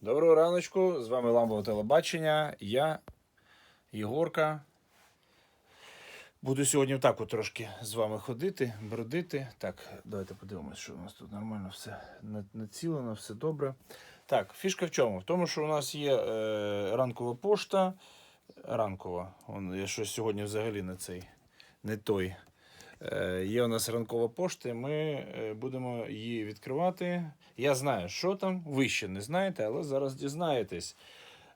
Доброго раночку, з вами Ламбове телебачення. Я, Єгорка. Буду сьогодні так от трошки з вами ходити, бродити. Так, давайте подивимося, що у нас тут нормально все націлено, все добре. Так, фішка в чому? В тому, що у нас є е, ранкова пошта. Ранкова. Я щось сьогодні взагалі не цей, не той. Е, Є у нас ранкова пошта, ми е, будемо її відкривати. Я знаю, що там. Ви ще не знаєте, але зараз дізнаєтесь.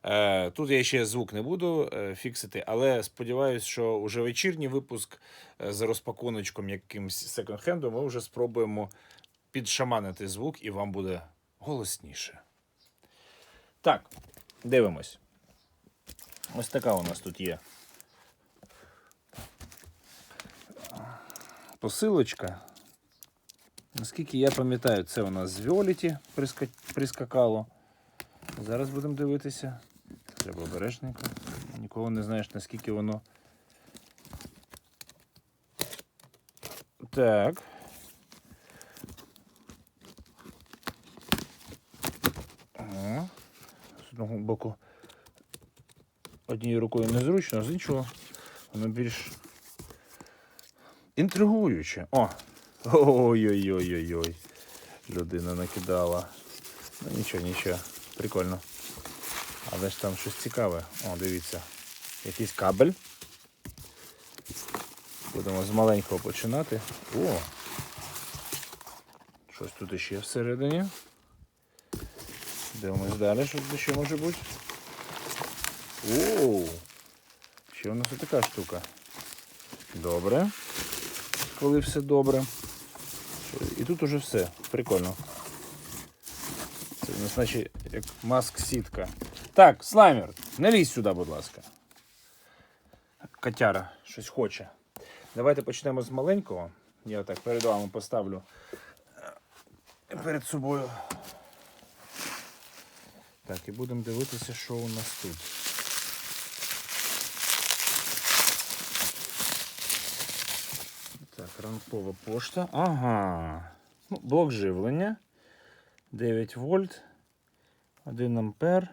Е, Тут я ще звук не буду фіксити, але сподіваюся, що уже вечірній випуск з розпакуночком якимсь секонд-хенду ми вже спробуємо підшаманити звук і вам буде голосніше. Так, дивимось. Ось така у нас тут є посилочка. Наскільки я пам'ятаю, це у нас з Віоліті прискакало. Зараз будемо дивитися. Треба обережненько. Ніколи не знаєш, наскільки воно. Так. З одного боку однією рукою незручно, а з іншого воно більш інтригуюче. О! Ой-ой-ой-ой-ой. Людина накидала. Ну нічого, нічого. Прикольно. Але ж там щось цікаве. О, дивіться. Якийсь кабель. Будемо з маленького починати. О! Щось тут іще всередині. Дивимось далі, що тут ще може бути. Оу! Ще у нас така штука. Добре. Коли все добре. І тут уже все. Прикольно. Це у нас наче як маск-сітка. Так, слаймер, не лізь сюди, будь ласка. Котяра щось хоче. Давайте почнемо з маленького. Я так перед вами поставлю перед собою. Так, і будемо дивитися, що у нас тут. Так, ранкова пошта. Ага. Ну, блок живлення. 9 вольт. 1 ампер.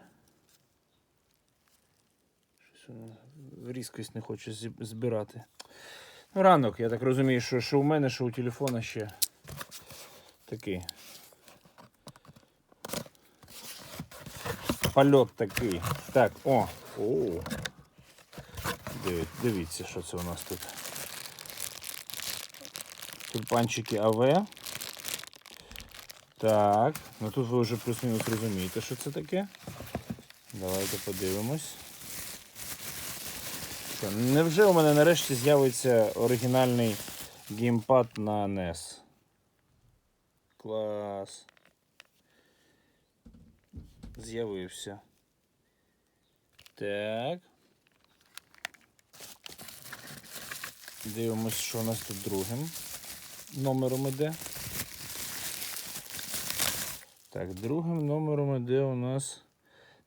Щось різкість не хоче збирати. Ну, ранок, я так розумію, що, що у мене, що у телефона ще такий. Польот такий. Так, о. О. Дивіться, що це у нас тут. Тюльпанчики АВ. Так, ну тут ви вже плюс-мінус розумієте, що це таке. Давайте подивимось. Що, невже у мене нарешті з'явиться оригінальний геймпад на NES? Клас. З'явився. Так. Дивимось, що у нас тут другим номером іде. Так, другим номером іде у нас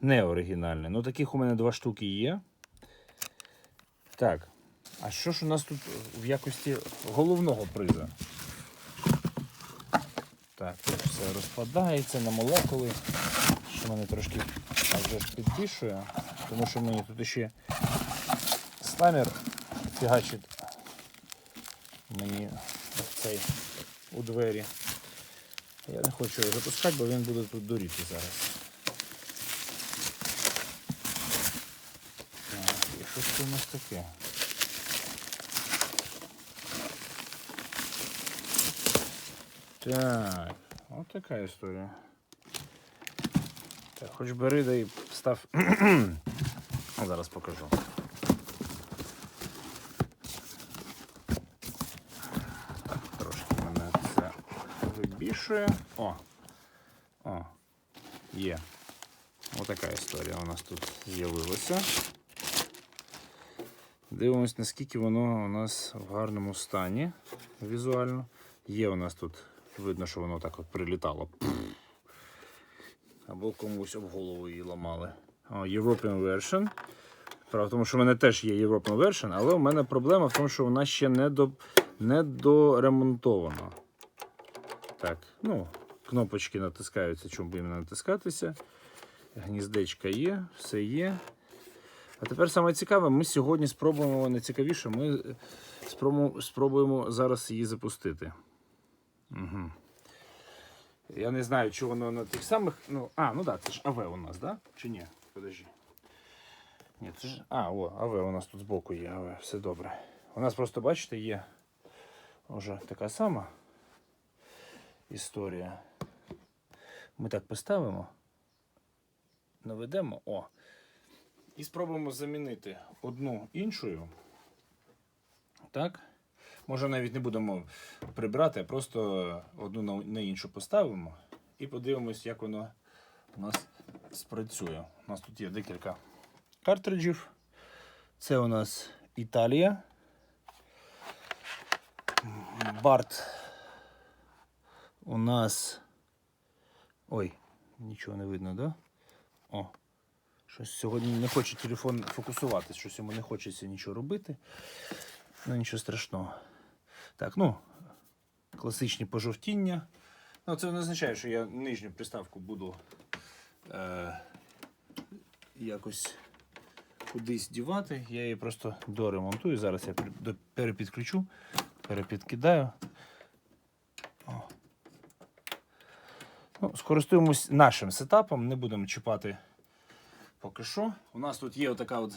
не оригінальне. Ну, таких у мене два штуки є. Так. А що ж у нас тут в якості головного приза? Так, все розпадається на молекули, що мене трошки а вже ж підбільшує, тому що мені тут ще сламер фігачить мені цей у двері. Я не хочу його запускати, бо він буде тут доріти зараз. Так, і що це у нас таке? Так, от така історія. Так, хоч бери да став. Зараз покажу. Так, трошки мене це вибішує. О! О! Є. Отака історія у нас тут з'явилася. Дивимось, наскільки воно у нас в гарному стані візуально. Є у нас тут, видно, що воно так от прилітало. Або комусь об голову її ламали. О, European version. Справа в тому, що в мене теж є European version, але у мене проблема в тому, що вона ще не, до, не доремонтована. Так, ну, кнопочки натискаються, чому б їм натискатися. Гніздечка є, все є. А тепер саме цікаве, ми сьогодні спробуємо найцікавіше, ми е, спробуємо, зараз її запустити. Угу. Я не знаю, чи воно на тих самих. Ну, а, ну так, це ж АВ у нас, да? Чи ні? Подожди. Ні, це ж. А, о, АВ у нас тут збоку є, АВ, все добре. У нас просто, бачите, є вже така сама історія. Ми так поставимо, наведемо, о. І спробуємо замінити одну іншою. Так. Може навіть не будемо прибрати, а просто одну на, іншу поставимо і подивимось, як воно у нас спрацює. У нас тут є декілька картриджів. Це у нас Італія. Барт у нас. Ой, нічого не видно, да? О, щось сьогодні не хоче телефон фокусуватись, щось йому не хочеться нічого робити. Ну, нічого страшного. Так, ну, класичні пожовтіння. Ну, це не означає, що я нижню приставку буду е, якось кудись дівати. Я її просто доремонтую. Зараз я перепідключу, перепідкидаю. Ну, скористуємось нашим сетапом, не будемо чіпати поки що. У нас тут є отака от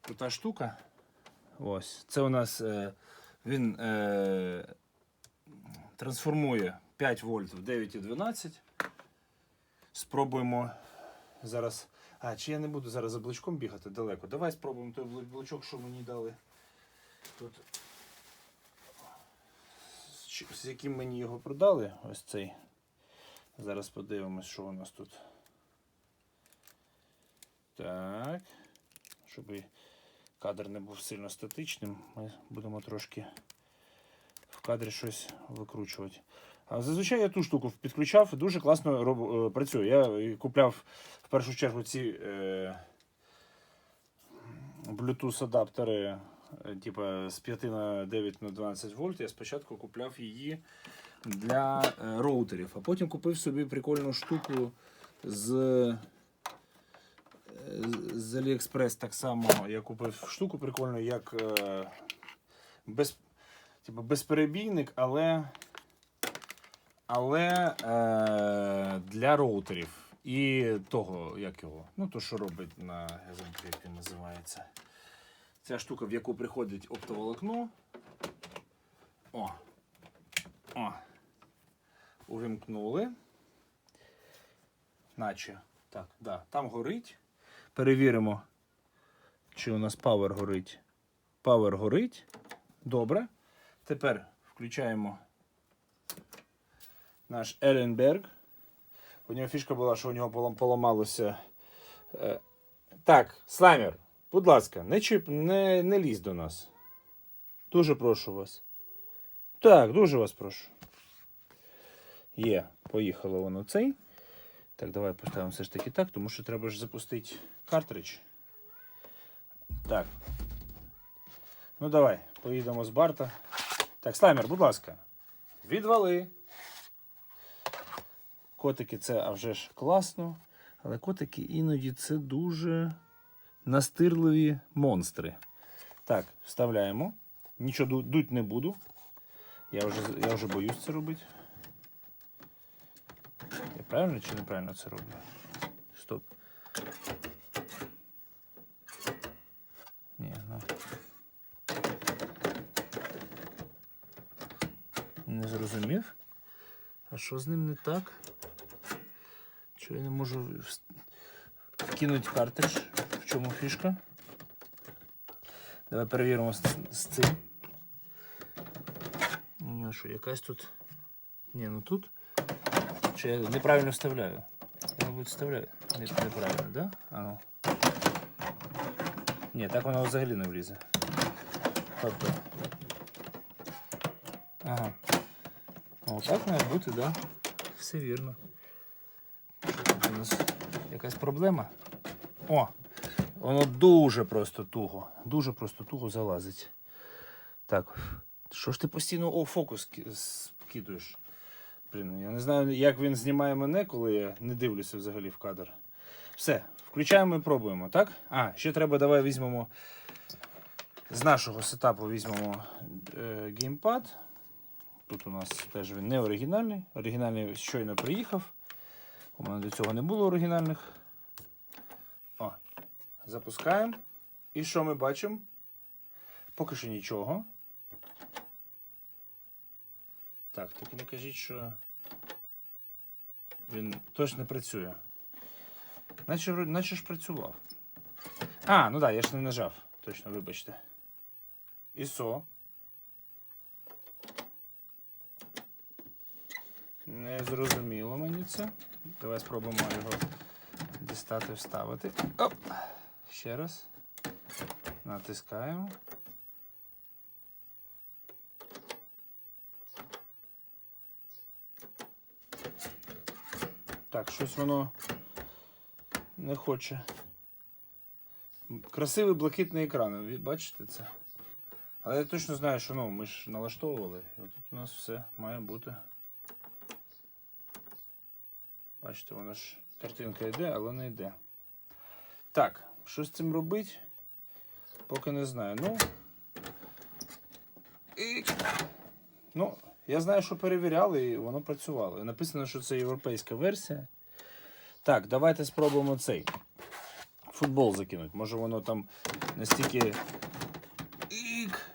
крута штука. Ось. Це у нас е, він е, трансформує 5 вольт в 9,12. Спробуємо зараз. А, чи я не буду зараз за блочком бігати далеко. Давай спробуємо той бл- блочок, що мені дали. Тут. З яким мені його продали. Ось цей. Зараз подивимось, що у нас тут. Так. Щоб кадр не був сильно статичним, ми будемо трошки в кадрі щось викручувати. А зазвичай я ту штуку підключав, дуже класно роб... е, працює. Я купляв в першу чергу ці е... Bluetooth адаптери, е, типа з 5 на 9 на 12 вольт. Я спочатку купляв її для е, роутерів, а потім купив собі прикольну штуку з з AliExpress так само я купив штуку прикольну, як е, без, типу, безперебійник, але, але е, для роутерів. І того, як його, ну то, що робить на забув, як він називається. Ця штука, в яку приходить оптоволокно. О. О. Увімкнули. Наче. Так, да, там горить. Перевіримо, чи у нас Power горить. Power горить. Добре. Тепер включаємо наш Еленберг. У нього фішка була, що у нього поламалося. Е, Так, слаймер, будь ласка, не, чіп, не, не лізь до нас. Дуже прошу вас. Так, дуже вас прошу. Є, поїхало воно цей. Так, давай поставимо все ж таки так, тому що треба ж запустити картридж. Так. Ну давай, поїдемо з Барта. Так, слаймер, будь ласка. Відвали. Котики це а вже ж класно. Але котики іноді це дуже настирливі монстри. Так, вставляємо. Нічого дуть не буду. Я вже, я вже боюсь це робити. Правильно чи неправильно це роблю? Стоп. Ні, ну. Не зрозумів. А що з ним не так? Чого я не можу вкинути картридж? В чому фішка? Давай перевіримо з, з цим. У нього що, якась тут. Ні, ну тут. Чи я неправильно вставляю? Я, мабуть, вставляю. Не, неправильно, да? А ну. Ні, так воно взагалі не влізе. Тобто. Ага. Ну, так має бути, да? Все вірно. Тут у нас якась проблема? О! Воно дуже просто туго. Дуже просто туго залазить. Так. Що ж ти постійно о, фокус ки- скидуєш? Блін, я не знаю, як він знімає мене, коли я не дивлюся взагалі в кадр. Все, включаємо і пробуємо, так? А, ще треба, давай візьмемо з нашого сетапу візьмемо е, геймпад. Тут у нас теж він не оригінальний. Оригінальний щойно приїхав. У мене до цього не було оригінальних. О, запускаємо. І що ми бачимо? Поки що нічого. Так, тільки не кажіть, що він точно працює. Наче, наче ж працював. А, ну так, да, я ж не нажав. Точно, вибачте. ISO. Не зрозуміло мені це. Давай спробуємо його дістати, вставити. Оп! Ще раз. Натискаємо. Так, щось воно не хоче. Красивий блакитний екран, бачите це? Але я точно знаю, що ну, ми ж налаштовували. І отут у нас все має бути. Бачите, вона ж картинка йде, але не йде. Так, що з цим робити? Поки не знаю. Ну. І... Ну, я знаю, що перевіряли, і воно працювало. Написано, що це європейська версія. Так, давайте спробуємо цей футбол закинути. Може воно там настільки. Ік.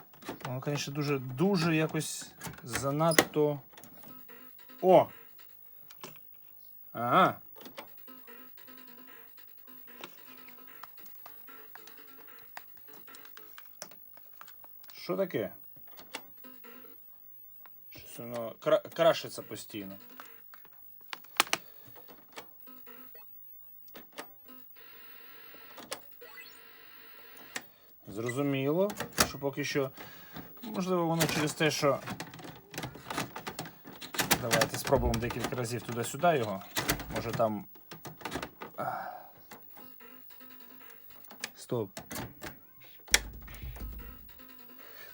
Воно, звісно, дуже, дуже якось занадто. О! Ага. Що таке? Воно кра- крашиться постійно. Зрозуміло, що поки що. Можливо, воно через те, що. Давайте спробуємо декілька разів туди-сюди його. Може там. Стоп.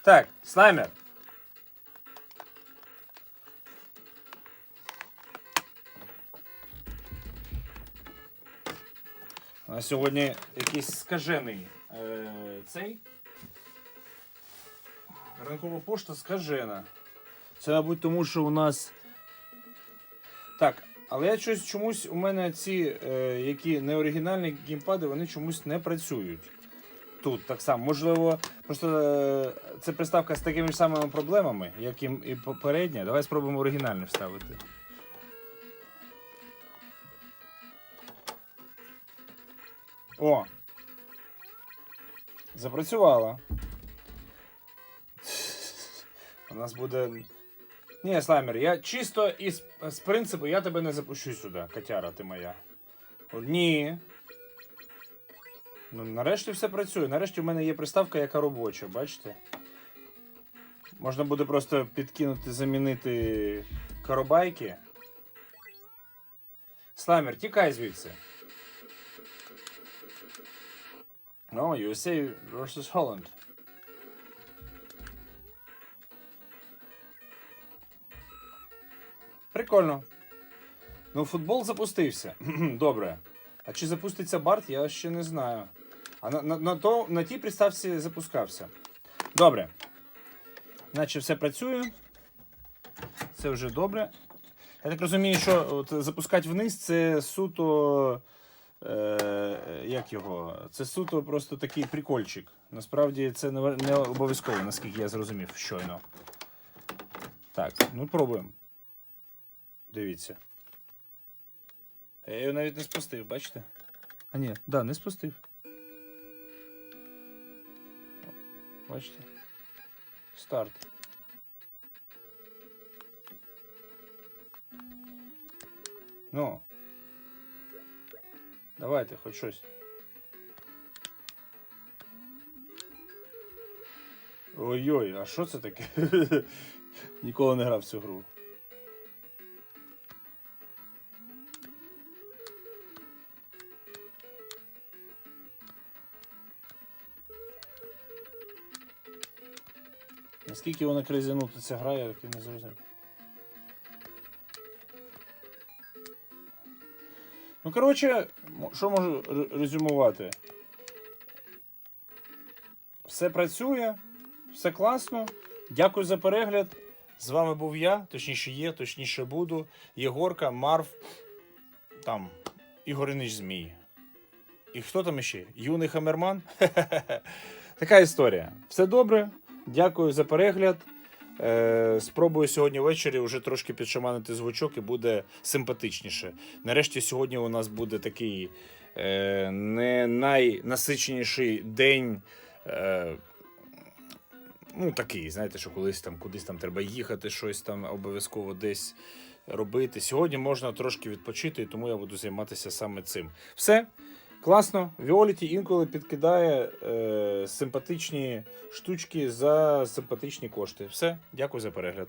Так, слаймер. У нас сьогодні якийсь скажений е, цей. Ранкова пошта скажена. Це, мабуть, тому що у нас. Так, але я щось чомусь у мене ці, е, які не оригінальні геймпади, вони чомусь не працюють. Тут так само. Можливо, просто е, це приставка з такими ж самими проблемами, як і попередня. Давай спробуємо оригінальне вставити. О! Запрацювало. У нас буде. Ні, слаймер, я чисто із з принципу я тебе не запущу сюди, котяра ти моя. О, ні. Ну, нарешті все працює. Нарешті в мене є приставка, яка робоча, бачите? Можна буде просто підкинути, замінити коробайки. Слаймер, тікай звідси. Ну, USA versus Holland. Прикольно. Ну, футбол запустився. Добре. А чи запуститься Барт, я ще не знаю. А на, на, на, то, на тій приставці запускався. Добре. Наче все працює. Це вже добре. Я так розумію, що от, запускати вниз це суто. Е, як його? Це суто просто такий прикольчик. Насправді це не, не обов'язково, наскільки я зрозумів щойно. Так, ну пробуємо. Дивіться. Я його навіть не спустив, бачите? А ні, да, не спустив. Бачите? Старт. Ну. Давайте, хоч щось. Ой-ой, а що це таке? Ніколи не грав в цю гру. Наскільки вона кризянута ця гра, я так і не зрозумів. Ну, коротше, що можу резюмувати? Все працює, все класно. Дякую за перегляд. З вами був я, точніше є, точніше буду. Єгорка, Марв, там, Ігоринич Змій. І хто там іще? Юний Хамерман? Така історія. Все добре. Дякую за перегляд. Е, спробую сьогодні ввечері вже трошки підшаманити звучок і буде симпатичніше. Нарешті сьогодні у нас буде такий е, не найнасиченіший день. Е, ну, такий, знаєте, що колись там кудись там треба їхати, щось там обов'язково десь робити. Сьогодні можна трошки відпочити, і тому я буду займатися саме цим. Все. Класно. Віоліті інколи підкидає е, симпатичні штучки за симпатичні кошти. Все, дякую за перегляд.